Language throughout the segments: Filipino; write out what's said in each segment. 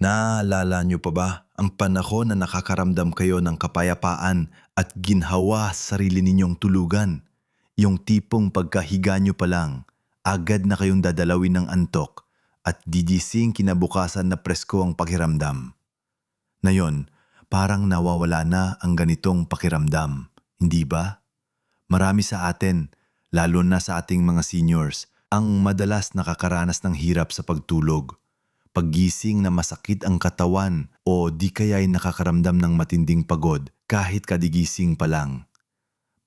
Naalala niyo pa ba ang panahon na nakakaramdam kayo ng kapayapaan at ginhawa sa sarili ninyong tulugan? Yung tipong pagkahiga niyo pa lang, agad na kayong dadalawin ng antok at gigising kinabukasan na presko ang pakiramdam. Ngayon, parang nawawala na ang ganitong pakiramdam, hindi ba? Marami sa atin, lalo na sa ating mga seniors, ang madalas nakakaranas ng hirap sa pagtulog. Paggising na masakit ang katawan o di kaya'y nakakaramdam ng matinding pagod kahit kadigising pa lang.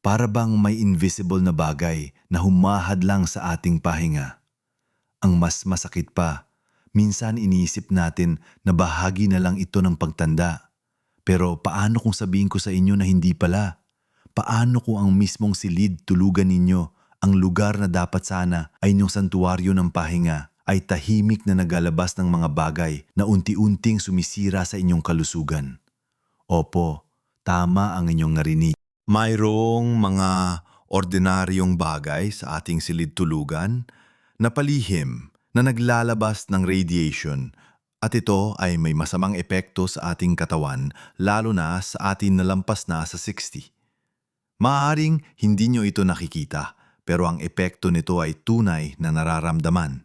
Para bang may invisible na bagay na humahad lang sa ating pahinga. Ang mas masakit pa, minsan iniisip natin na bahagi na lang ito ng pagtanda. Pero paano kung sabihin ko sa inyo na hindi pala? Paano kung ang mismong silid tulugan ninyo, ang lugar na dapat sana ay inyong santuwaryo ng pahinga, ay tahimik na nagalabas ng mga bagay na unti-unting sumisira sa inyong kalusugan? Opo, tama ang inyong narinig. Mayroong mga ordinaryong bagay sa ating silid tulugan na palihim na naglalabas ng radiation at ito ay may masamang epekto sa ating katawan lalo na sa atin na lampas na sa 60. Maaring hindi nyo ito nakikita pero ang epekto nito ay tunay na nararamdaman.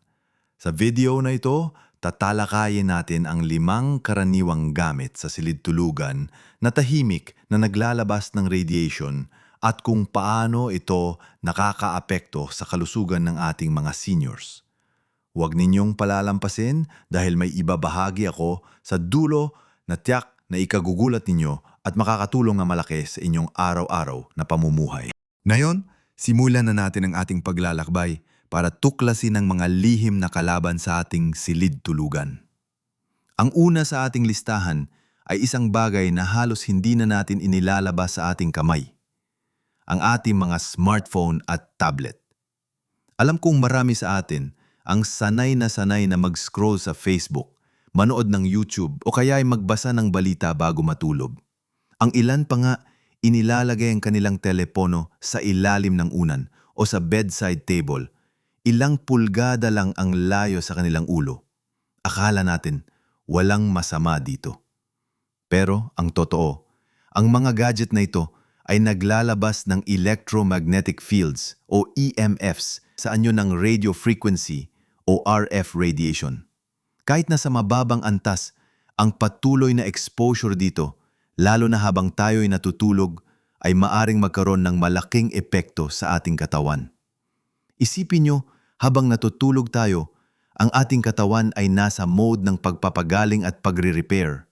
Sa video na ito, tatalakayin natin ang limang karaniwang gamit sa silid tulugan na tahimik na naglalabas ng radiation at kung paano ito nakakaapekto sa kalusugan ng ating mga seniors. Huwag ninyong palalampasin dahil may ibabahagi ako sa dulo na tiyak na ikagugulat ninyo at makakatulong na malaki sa inyong araw-araw na pamumuhay. Ngayon, simulan na natin ang ating paglalakbay para tuklasin ang mga lihim na kalaban sa ating silid tulugan. Ang una sa ating listahan ay isang bagay na halos hindi na natin inilalabas sa ating kamay. Ang ating mga smartphone at tablet. Alam kong marami sa atin ang sanay na sanay na mag-scroll sa Facebook, manood ng YouTube o kaya ay magbasa ng balita bago matulog. Ang ilan pa nga inilalagay ang kanilang telepono sa ilalim ng unan o sa bedside table. Ilang pulgada lang ang layo sa kanilang ulo. Akala natin walang masama dito. Pero ang totoo, ang mga gadget na ito ay naglalabas ng electromagnetic fields o EMFs sa anyo ng radio frequency o RF radiation. Kahit na sa mababang antas, ang patuloy na exposure dito, lalo na habang tayo'y natutulog, ay maaring magkaroon ng malaking epekto sa ating katawan. Isipin nyo, habang natutulog tayo, ang ating katawan ay nasa mode ng pagpapagaling at pagre-repair.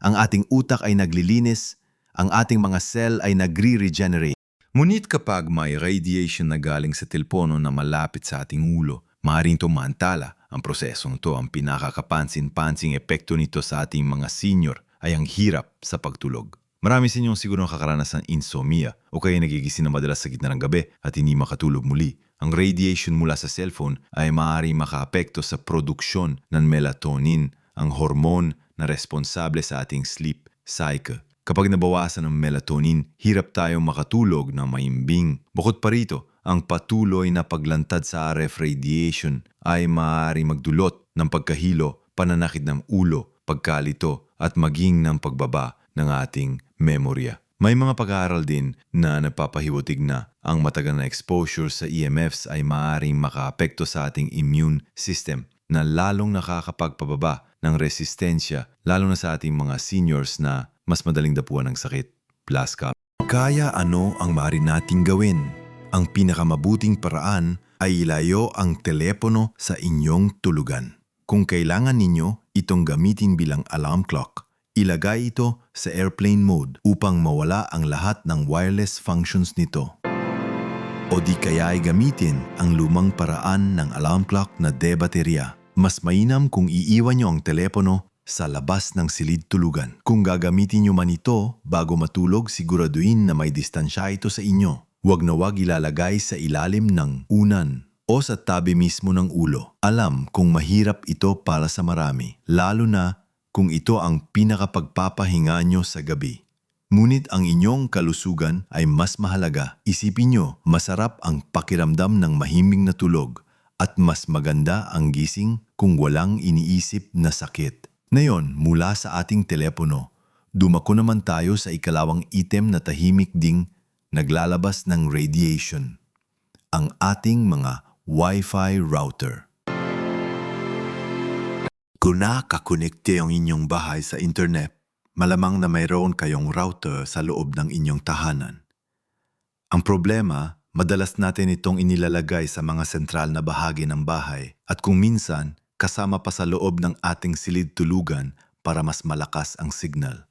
Ang ating utak ay naglilinis, ang ating mga cell ay nagre-regenerate. Ngunit kapag may radiation na galing sa telepono na malapit sa ating ulo, maaaring tumantala ang prosesong to. Ang pinakakapansin-pansing epekto nito sa ating mga senior ay ang hirap sa pagtulog. Marami sa inyong siguro nakakaranas ng insomnia o kaya nagigising na madalas sa gitna ng gabi at hindi makatulog muli. Ang radiation mula sa cellphone ay maaaring makaapekto sa produksyon ng melatonin, ang hormone na responsable sa ating sleep cycle. Kapag nabawasan ng melatonin, hirap tayong makatulog na maimbing. Bukod pa rito, ang patuloy na paglantad sa RF radiation ay maaaring magdulot ng pagkahilo, pananakit ng ulo, pagkalito at maging ng pagbaba ng ating memorya. May mga pag-aaral din na nagpapahiwatig na ang matagal na exposure sa EMFs ay maaaring makaapekto sa ating immune system na lalong nakakapagpababa ng resistensya lalo na sa ating mga seniors na mas madaling dapuan ng sakit. Plus ka. Kaya ano ang maaari nating gawin? Ang pinakamabuting paraan ay ilayo ang telepono sa inyong tulugan. Kung kailangan ninyo itong gamitin bilang alarm clock, ilagay ito sa airplane mode upang mawala ang lahat ng wireless functions nito. O di kaya ay gamitin ang lumang paraan ng alarm clock na debaterya. Mas mainam kung iiwan nyo ang telepono sa labas ng silid tulugan. Kung gagamitin nyo man ito bago matulog, siguraduhin na may distansya ito sa inyo. Huwag na huwag ilalagay sa ilalim ng unan o sa tabi mismo ng ulo. Alam kung mahirap ito para sa marami, lalo na kung ito ang pinakapagpapahinga nyo sa gabi. Ngunit ang inyong kalusugan ay mas mahalaga. Isipin nyo, masarap ang pakiramdam ng mahiming na tulog at mas maganda ang gising kung walang iniisip na sakit. Ngayon, mula sa ating telepono, dumako naman tayo sa ikalawang item na tahimik ding naglalabas ng radiation. Ang ating mga Wi-Fi router. Kung nakakonekte ang inyong bahay sa internet, malamang na mayroon kayong router sa loob ng inyong tahanan. Ang problema, madalas natin itong inilalagay sa mga sentral na bahagi ng bahay at kung minsan, kasama pa sa loob ng ating silid tulugan para mas malakas ang signal.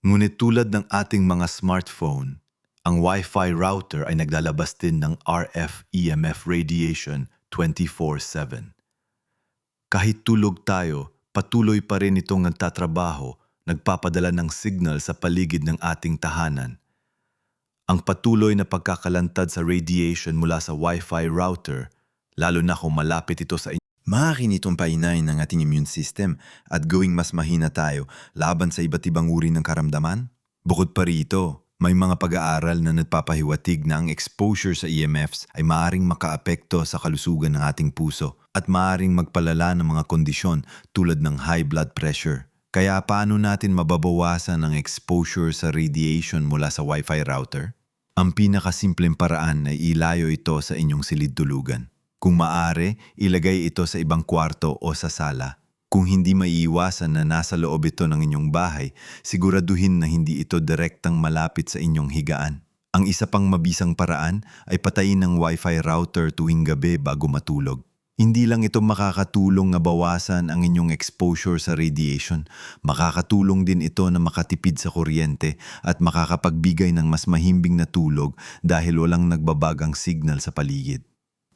Ngunit tulad ng ating mga smartphone, ang Wi-Fi router ay naglalabas din ng RF EMF radiation 24/7. Kahit tulog tayo, patuloy pa rin itong nagtatrabaho, nagpapadala ng signal sa paligid ng ating tahanan. Ang patuloy na pagkakalantad sa radiation mula sa Wi-Fi router, lalo na kung malapit ito sa Maaari nitong painain ng ating immune system at gawing mas mahina tayo laban sa iba't ibang uri ng karamdaman? Bukod pa rito, may mga pag-aaral na nagpapahiwatig na ang exposure sa EMFs ay maaring makaapekto sa kalusugan ng ating puso at maaring magpalala ng mga kondisyon tulad ng high blood pressure. Kaya paano natin mababawasan ang exposure sa radiation mula sa Wi-Fi router? Ang pinakasimpleng paraan ay ilayo ito sa inyong silid tulugan. Kung maaari, ilagay ito sa ibang kwarto o sa sala. Kung hindi maiiwasan na nasa loob ito ng inyong bahay, siguraduhin na hindi ito direktang malapit sa inyong higaan. Ang isa pang mabisang paraan ay patayin ng Wi-Fi router tuwing gabi bago matulog. Hindi lang ito makakatulong na bawasan ang inyong exposure sa radiation, makakatulong din ito na makatipid sa kuryente at makakapagbigay ng mas mahimbing na tulog dahil walang nagbabagang signal sa paligid.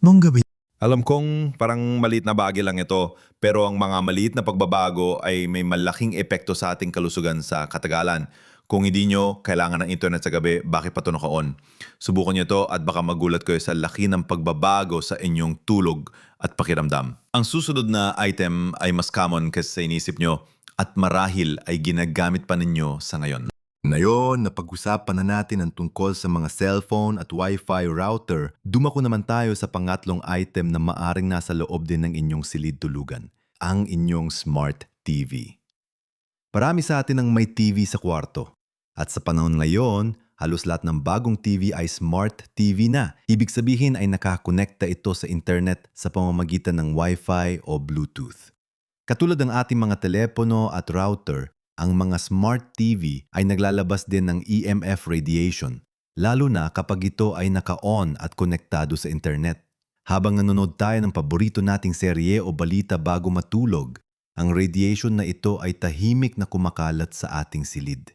Mong gabi Alam kong parang maliit na bagay lang ito, pero ang mga maliit na pagbabago ay may malaking epekto sa ating kalusugan sa katagalan. Kung hindi nyo kailangan ng internet sa gabi, bakit pa ito naka-on? Subukan nyo to at baka magulat kayo sa laki ng pagbabago sa inyong tulog at pakiramdam. Ang susunod na item ay mas common kaysa sa inisip nyo at marahil ay ginagamit pa ninyo sa ngayon. Ngayon, napag-usapan na natin ang tungkol sa mga cellphone at Wi-Fi router, dumako naman tayo sa pangatlong item na maaring nasa loob din ng inyong silid tulugan, ang inyong Smart TV. Marami sa atin ang may TV sa kwarto. At sa panahon ngayon, halos lahat ng bagong TV ay Smart TV na. Ibig sabihin ay nakakonekta ito sa internet sa pamamagitan ng Wi-Fi o Bluetooth. Katulad ng ating mga telepono at router, ang mga smart TV ay naglalabas din ng EMF radiation, lalo na kapag ito ay naka-on at konektado sa internet. Habang nanonood tayo ng paborito nating serye o balita bago matulog, ang radiation na ito ay tahimik na kumakalat sa ating silid.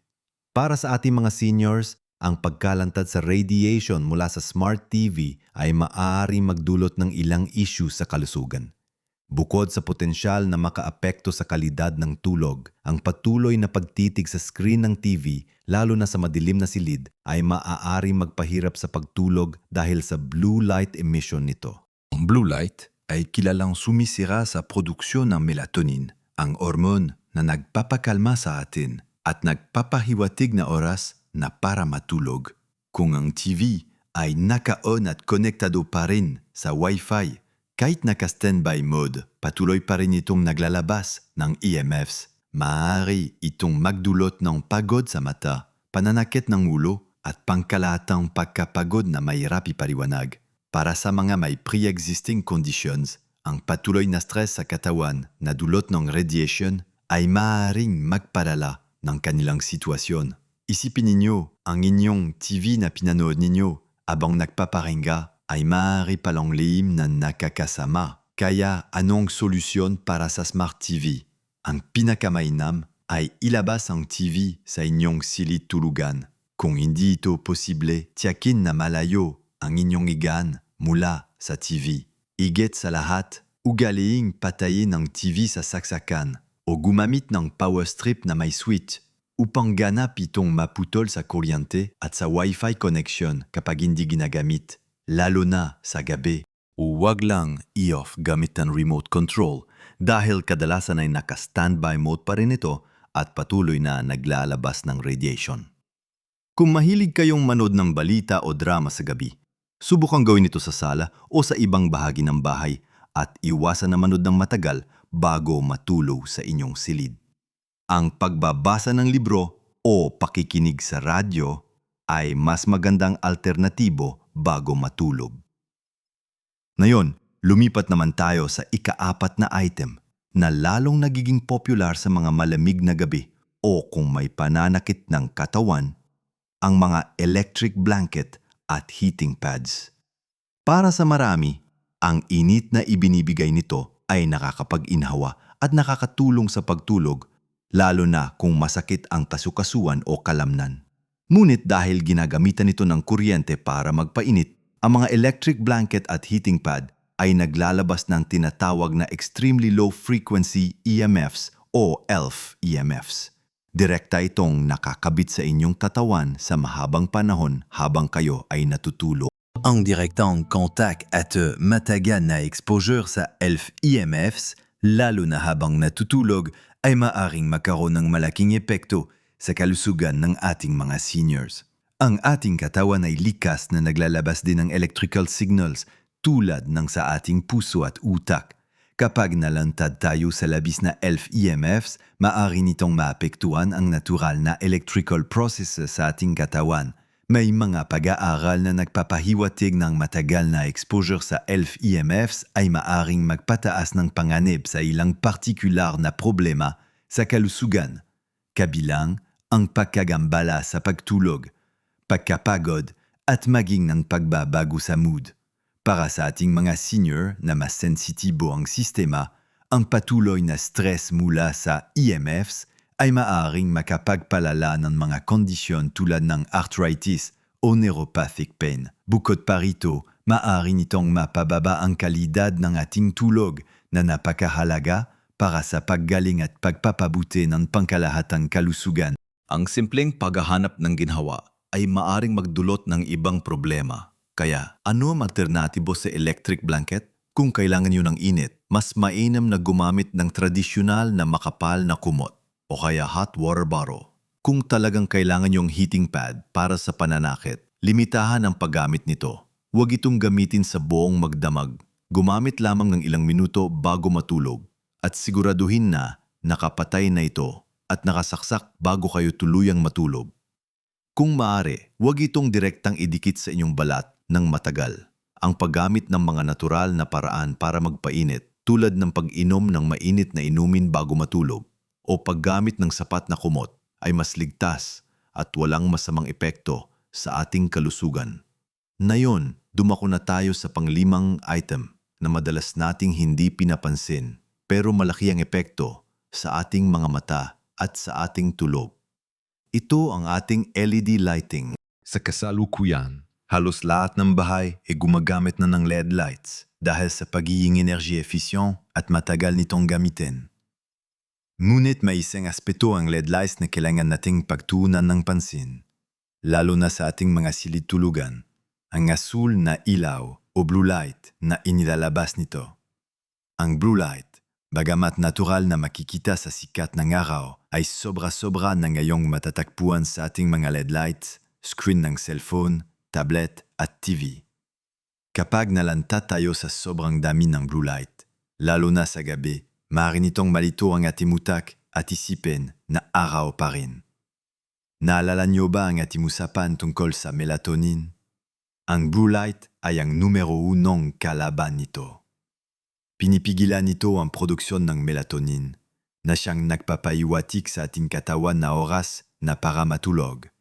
Para sa ating mga seniors, ang pagkalantad sa radiation mula sa smart TV ay maaari magdulot ng ilang issue sa kalusugan. Bukod sa potensyal na makaapekto sa kalidad ng tulog, ang patuloy na pagtitig sa screen ng TV, lalo na sa madilim na silid, ay maaari magpahirap sa pagtulog dahil sa blue light emission nito. Ang blue light ay kilalang sumisira sa produksyon ng melatonin, ang hormone na nagpapakalma sa atin at nagpapahiwatig na oras na para matulog. Kung ang TV ay naka-on at konektado pa rin sa Wi-Fi, kahit naka-standby mode, patuloy pa rin itong naglalabas ng EMFs. Maaari itong magdulot ng pagod sa mata, pananakit ng ulo at pangkalatang pagkapagod na mahirap ipaliwanag. Para sa mga may pre-existing conditions, ang patuloy na stress sa katawan na dulot ng radiation ay maaaring magpadala ng kanilang sitwasyon. Isipin ninyo ang inyong TV na pinanood ninyo abang nagpaparinga ay maaari palang na nakakasama. Kaya anong solusyon para sa Smart TV? Ang pinakamainam ay ilabas ang TV sa inyong silid tulugan. Kung hindi ito posible, tiyakin na malayo ang inyong igan mula sa TV. Igit sa lahat, ugaliing patayin ang TV sa saksakan o gumamit ng power strip na may switch upang ganap itong maputol sa kuryente at sa Wi-Fi connection kapag hindi ginagamit lalo na sa gabi. Huwag lang i-off gamit ang remote control dahil kadalasan ay naka-standby mode pa rin ito at patuloy na naglalabas ng radiation. Kung mahilig kayong manood ng balita o drama sa gabi, subukang gawin ito sa sala o sa ibang bahagi ng bahay at iwasan na manood ng matagal bago matulog sa inyong silid. ang pagbabasa ng libro o pakikinig sa radyo ay mas magandang alternatibo bago matulog. Ngayon, lumipat naman tayo sa ikaapat na item na lalong nagiging popular sa mga malamig na gabi o kung may pananakit ng katawan, ang mga electric blanket at heating pads. Para sa marami, ang init na ibinibigay nito ay nakakapag-inhawa at nakakatulong sa pagtulog, lalo na kung masakit ang kasukasuan o kalamnan. Ngunit dahil ginagamitan nito ng kuryente para magpainit, ang mga electric blanket at heating pad ay naglalabas ng tinatawag na extremely low frequency EMFs o ELF EMFs. Direkta itong nakakabit sa inyong katawan sa mahabang panahon habang kayo ay natutulog. En directant contact at matagal na exposure sa ELF EMFs, lalo na habang natutulog, ay maaring magkaroon ng malaking epekto sa kalusugan ng ating mga seniors. Ang ating katawan ay likas na naglalabas din ng electrical signals tulad ng sa ating puso at utak. Kapag nalantad tayo sa labis na ELF EMFs, maaari nitong maapektuhan ang natural na electrical processes sa ating katawan. May mga pag-aaral na nagpapahiwatig ng matagal na exposure sa ELF EMFs ay maaring magpataas ng panganib sa ilang partikular na problema sa kalusugan, kabilang ang pagkagambala sa pagtulog, pagkapagod at maging ng pagbabago sa mood. Para sa ating mga senior na mas sensitibo ang sistema, ang patuloy na stress mula sa EMFs ay maaring makapagpalala ng mga kondisyon tulad ng arthritis o neuropathic pain. Bukod pa rito, maaari nitong mapababa ang kalidad ng ating tulog na napakahalaga para sa paggaling at pagpapabuti ng pangkalahatang kalusugan. Ang simpleng paghahanap ng ginhawa ay maaring magdulot ng ibang problema. Kaya ano ang alternatibo sa electric blanket? Kung kailangan nyo ng init, mas mainam na gumamit ng tradisyonal na makapal na kumot o kaya hot water bottle. Kung talagang kailangan yung heating pad para sa pananakit, limitahan ang paggamit nito. Huwag itong gamitin sa buong magdamag. Gumamit lamang ng ilang minuto bago matulog at siguraduhin na nakapatay na ito at nakasaksak bago kayo tuluyang matulog. Kung maaari, huwag itong direktang idikit sa inyong balat ng matagal. Ang paggamit ng mga natural na paraan para magpainit tulad ng pag-inom ng mainit na inumin bago matulog o paggamit ng sapat na kumot ay mas ligtas at walang masamang epekto sa ating kalusugan. Ngayon, dumako na tayo sa panglimang item na madalas nating hindi pinapansin pero malaki ang epekto sa ating mga mata at sa ating tulog. Ito ang ating LED lighting. Sa kasalukuyan, halos lahat ng bahay ay gumagamit na ng LED lights dahil sa pagiging energy efficient at matagal nitong gamitin. Ngunit may isang aspeto ang LED lights na kailangan nating pagtuunan ng pansin, lalo na sa ating mga silid tulugan, ang asul na ilaw o blue light na inilalabas nito. Ang blue light, bagamat natural na makikita sa sikat ng araw, ay sobra-sobra na ngayong matatagpuan sa ating mga LED lights, screen ng cellphone, tablet at TV. Kapag nalanta tayo sa sobrang dami ng blue light, lalo na sa gabi, maaari nitong malito ang ating utak at isipin na araw pa rin. Naalala niyo ba ang ating usapan tungkol sa melatonin? Ang blue light ay ang numero unong kalaban nito. Pinipigilan nito ang produksyon ng melatonin na siyang nagpapaiwatik sa ating katawan na oras na para matulog.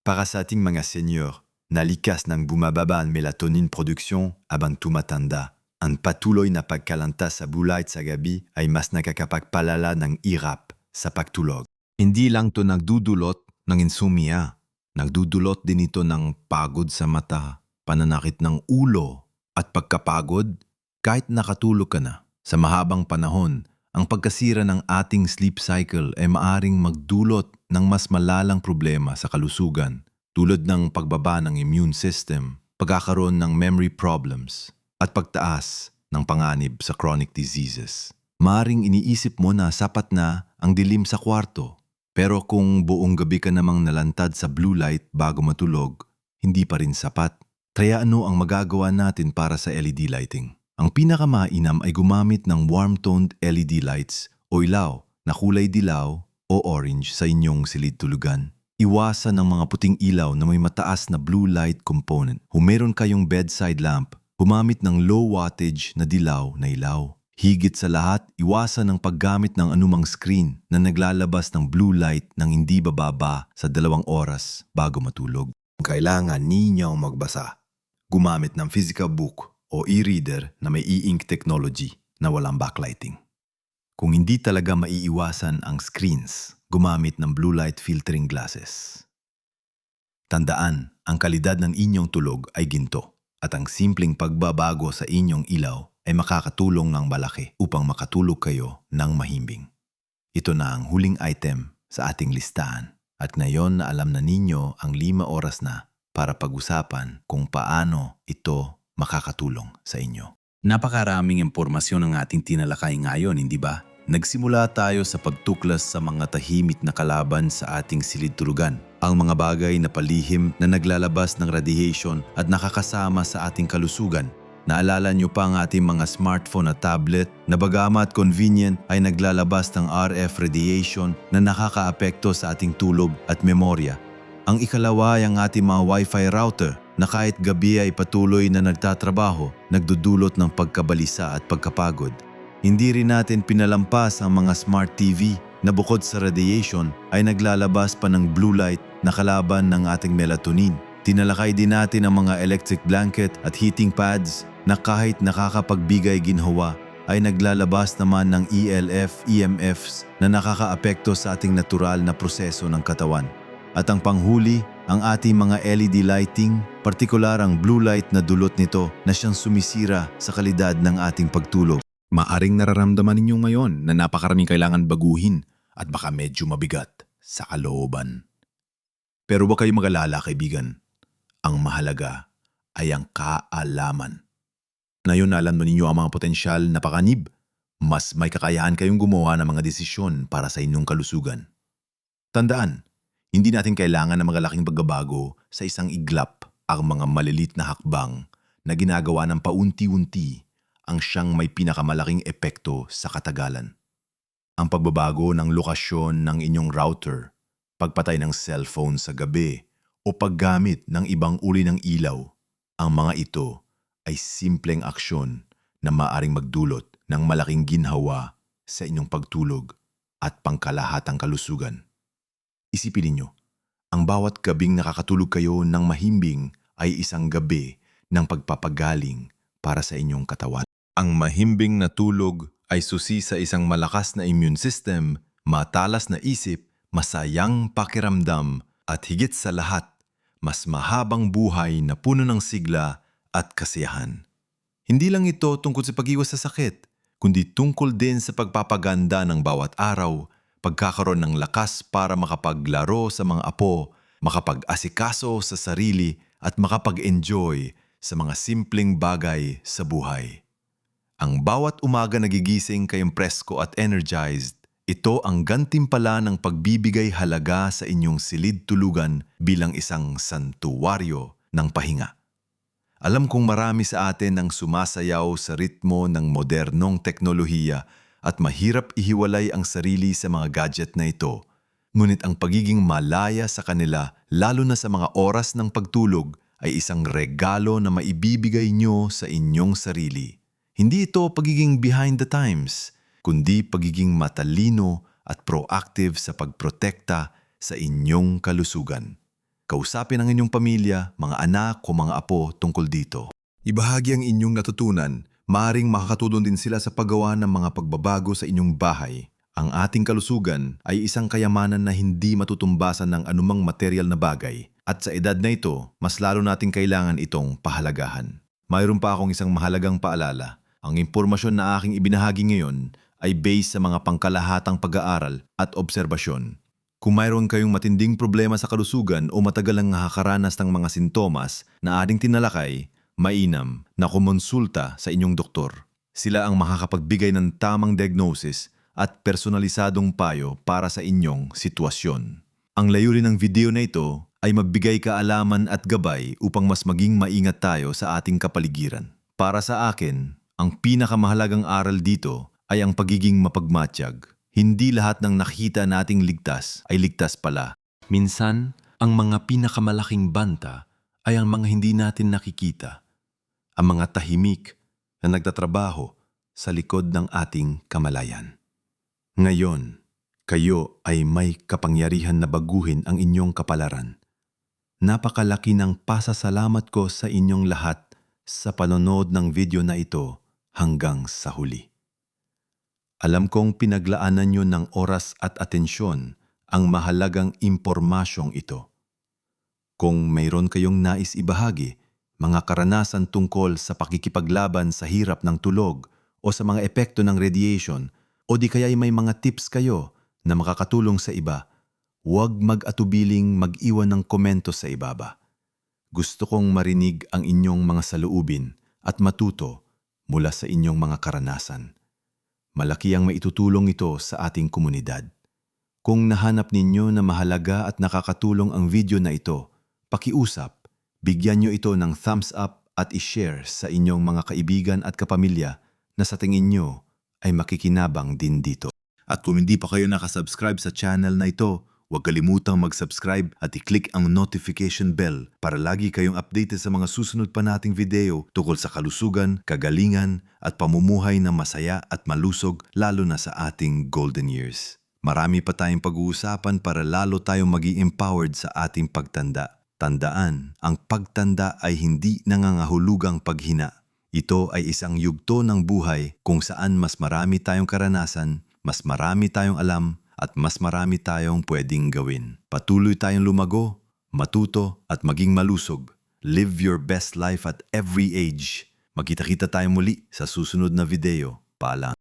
Para sa ating mga senior, nalikas ng bumababa ang melatonin production habang tumatanda. Ang patuloy na pagkalanta sa light sa gabi ay mas nakakapagpalala ng irap sa pagtulog. Hindi lang to nagdudulot ng insomnia. Nagdudulot din ito ng pagod sa mata, pananakit ng ulo, at pagkapagod kahit nakatulog ka na. Sa mahabang panahon, ang pagkasira ng ating sleep cycle ay maaring magdulot ng mas malalang problema sa kalusugan tulad ng pagbaba ng immune system, pagkakaroon ng memory problems, at pagtaas ng panganib sa chronic diseases. Maring iniisip mo na sapat na ang dilim sa kwarto, pero kung buong gabi ka namang nalantad sa blue light bago matulog, hindi pa rin sapat. Kaya ano ang magagawa natin para sa LED lighting? Ang pinakamainam ay gumamit ng warm-toned LED lights o ilaw na kulay dilaw orange sa inyong silid tulugan. Iwasan ng mga puting ilaw na may mataas na blue light component. Kung meron kayong bedside lamp, gumamit ng low wattage na dilaw na ilaw. Higit sa lahat, iwasan ng paggamit ng anumang screen na naglalabas ng blue light ng hindi bababa sa dalawang oras bago matulog. Kailangan ninyong magbasa. Gumamit ng physical book o e-reader na may e-ink technology na walang backlighting. Kung hindi talaga maiiwasan ang screens, gumamit ng blue light filtering glasses. Tandaan, ang kalidad ng inyong tulog ay ginto at ang simpleng pagbabago sa inyong ilaw ay makakatulong ng malaki upang makatulog kayo ng mahimbing. Ito na ang huling item sa ating listahan at ngayon na alam na ninyo ang lima oras na para pag-usapan kung paano ito makakatulong sa inyo. Napakaraming impormasyon ang ating tinalakay ngayon, hindi ba? Nagsimula tayo sa pagtuklas sa mga tahimik na kalaban sa ating silid tulugan. Ang mga bagay na palihim na naglalabas ng radiation at nakakasama sa ating kalusugan. Naalala niyo pa ang ating mga smartphone at tablet na bagamat convenient ay naglalabas ng RF radiation na nakakaapekto sa ating tulog at memorya. Ang ikalawa ay ang ating mga Wi-Fi router na kahit gabi ay patuloy na nagtatrabaho, nagdudulot ng pagkabalisa at pagkapagod. Hindi rin natin pinalampas ang mga smart TV na bukod sa radiation ay naglalabas pa ng blue light na kalaban ng ating melatonin. Tinalakay din natin ang mga electric blanket at heating pads na kahit nakakapagbigay ginhawa ay naglalabas naman ng ELF, EMFs na nakakaapekto sa ating natural na proseso ng katawan. At ang panghuli, ang ating mga LED lighting, partikular ang blue light na dulot nito na siyang sumisira sa kalidad ng ating pagtulog. Maaring nararamdaman ninyo ngayon na napakaraming kailangan baguhin at baka medyo mabigat sa kalooban. Pero huwag kayo magalala kaibigan. Ang mahalaga ay ang kaalaman. Ngayon na alam mo ninyo ang mga potensyal na pakanib, mas may kakayahan kayong gumawa ng mga desisyon para sa inyong kalusugan. Tandaan, hindi natin kailangan ng mga laking pagbabago sa isang iglap ang mga malilit na hakbang na ginagawa ng paunti-unti ang siyang may pinakamalaking epekto sa katagalan. Ang pagbabago ng lokasyon ng inyong router, pagpatay ng cellphone sa gabi, o paggamit ng ibang uri ng ilaw, ang mga ito ay simpleng aksyon na maaring magdulot ng malaking ginhawa sa inyong pagtulog at pangkalahatang kalusugan. Isipin ninyo, ang bawat gabing nakakatulog kayo ng mahimbing ay isang gabi ng pagpapagaling para sa inyong katawan. Ang mahimbing na tulog ay susi sa isang malakas na immune system, matalas na isip, masayang pakiramdam, at higit sa lahat, mas mahabang buhay na puno ng sigla at kasiyahan. Hindi lang ito tungkol sa pag-iwas sa sakit, kundi tungkol din sa pagpapaganda ng bawat araw, pagkakaroon ng lakas para makapaglaro sa mga apo, makapag-asikaso sa sarili at makapag-enjoy sa mga simpleng bagay sa buhay. Ang bawat umaga nagigising kayong presko at energized, ito ang gantimpala ng pagbibigay halaga sa inyong silid tulugan bilang isang santuwaryo ng pahinga. Alam kong marami sa atin ang sumasayaw sa ritmo ng modernong teknolohiya at mahirap ihiwalay ang sarili sa mga gadget na ito. Ngunit ang pagiging malaya sa kanila, lalo na sa mga oras ng pagtulog, ay isang regalo na maibibigay nyo sa inyong sarili. Hindi ito pagiging behind the times, kundi pagiging matalino at proactive sa pagprotekta sa inyong kalusugan. Kausapin ang inyong pamilya, mga anak o mga apo tungkol dito. Ibahagi ang inyong natutunan, maaring makakatulong din sila sa paggawa ng mga pagbabago sa inyong bahay. Ang ating kalusugan ay isang kayamanan na hindi matutumbasan ng anumang material na bagay at sa edad na ito, mas lalo nating kailangan itong pahalagahan. Mayroon pa akong isang mahalagang paalala. Ang impormasyon na aking ibinahagi ngayon ay based sa mga pangkalahatang pag-aaral at obserbasyon. Kung mayroon kayong matinding problema sa kalusugan o matagal ang nakakaranas ng mga sintomas na ating tinalakay, mainam na kumonsulta sa inyong doktor. Sila ang makakapagbigay ng tamang diagnosis at personalisadong payo para sa inyong sitwasyon. Ang layunin ng video na ito ay magbigay kaalaman at gabay upang mas maging maingat tayo sa ating kapaligiran. Para sa akin, ang pinakamahalagang aral dito ay ang pagiging mapagmatsyag. Hindi lahat ng nakita nating ligtas ay ligtas pala. Minsan, ang mga pinakamalaking banta ay ang mga hindi natin nakikita. Ang mga tahimik na nagtatrabaho sa likod ng ating kamalayan. Ngayon, kayo ay may kapangyarihan na baguhin ang inyong kapalaran. Napakalaki ng pasasalamat ko sa inyong lahat sa panonood ng video na ito hanggang sa huli. Alam kong pinaglaanan nyo ng oras at atensyon ang mahalagang impormasyong ito. Kung mayroon kayong nais ibahagi, mga karanasan tungkol sa pakikipaglaban sa hirap ng tulog o sa mga epekto ng radiation o di kaya'y may mga tips kayo na makakatulong sa iba, huwag mag-atubiling mag-iwan ng komento sa ibaba. Gusto kong marinig ang inyong mga saluubin at matuto mula sa inyong mga karanasan. Malaki ang maitutulong ito sa ating komunidad. Kung nahanap ninyo na mahalaga at nakakatulong ang video na ito, pakiusap, bigyan nyo ito ng thumbs up at ishare sa inyong mga kaibigan at kapamilya na sa tingin nyo ay makikinabang din dito. At kung hindi pa kayo nakasubscribe sa channel na ito, huwag kalimutang mag-subscribe at i-click ang notification bell para lagi kayong updated sa mga susunod pa nating video tungkol sa kalusugan, kagalingan at pamumuhay na masaya at malusog lalo na sa ating golden years. Marami pa tayong pag-uusapan para lalo tayong maging empowered sa ating pagtanda. Tandaan, ang pagtanda ay hindi nangangahulugang paghina. Ito ay isang yugto ng buhay kung saan mas marami tayong karanasan, mas marami tayong alam, at mas marami tayong pwedeng gawin. Patuloy tayong lumago, matuto, at maging malusog. Live your best life at every age. Magkita-kita tayo muli sa susunod na video. Paalam.